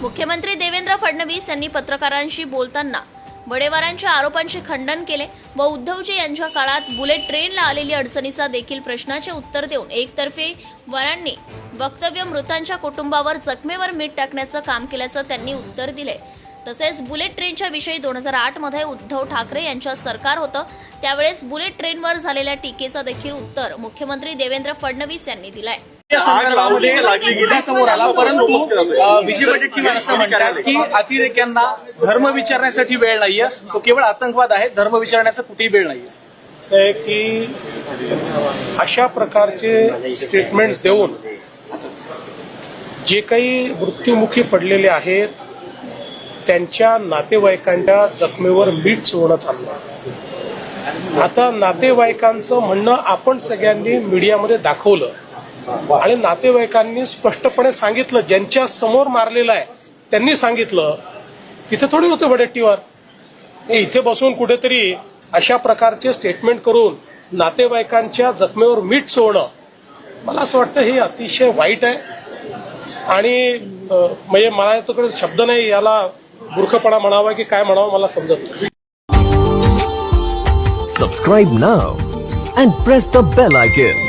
मुख्यमंत्री देवेंद्र फडणवीस यांनी पत्रकारांशी बोलताना वडेवारांच्या आरोपांचे खंडन केले व उद्धवजी यांच्या काळात बुलेट ट्रेनला आलेली अडचणीचा देखील प्रश्नाचे उत्तर देऊन एकतर्फे वरांनी वक्तव्य मृतांच्या कुटुंबावर जखमेवर मीठ टाकण्याचं काम केल्याचं त्यांनी उत्तर दिले. तसेच बुलेट ट्रेनच्या विषयी दोन हजार आठमध्ये उद्धव ठाकरे यांच्या सरकार होतं त्यावेळेस बुलेट ट्रेनवर झालेल्या टीकेचं देखील उत्तर मुख्यमंत्री देवेंद्र फडणवीस यांनी दिलंय. समोर आला. परंतु अ, विजय वडेट्टीवार असं म्हणतात की अतिरेक्यांना धर्म विचारण्यासाठी वेळ नाहीये. तो केवळ आतंकवाद आहे धर्म विचारण्याचा कुठेही वेळ नाहीये. की अशा प्रकारचे स्टेटमेंट्स देऊन जे काही मृत्युमुखी पडलेले आहेत त्यांच्या नातेवाईकांच्या जखमेवर मीठ चोळणं चाललं. आता नातेवाईकांचं म्हणणं आपण सगळ्यांनी मीडियामध्ये दाखवलं. आणि नातेवाईकांनी स्पष्टपणे सांगितलं ज्यांच्या समोर मारलेलं आहे त्यांनी सांगितलं तिथे थोडी होते वडेट्टीवर. हे इथे बसून कुठेतरी अशा प्रकारचे स्टेटमेंट करून नातेवाईकांच्या जखमेवर मीठ चोळणं. मला असं वाटतं हे अतिशय वाईट आहे. आणि म्हणजे मला याच्याकडे शब्द नाही याला मूर्खपणा म्हणावा की काय म्हणावं मला समजत नाही. Subscribe now and press the bell icon.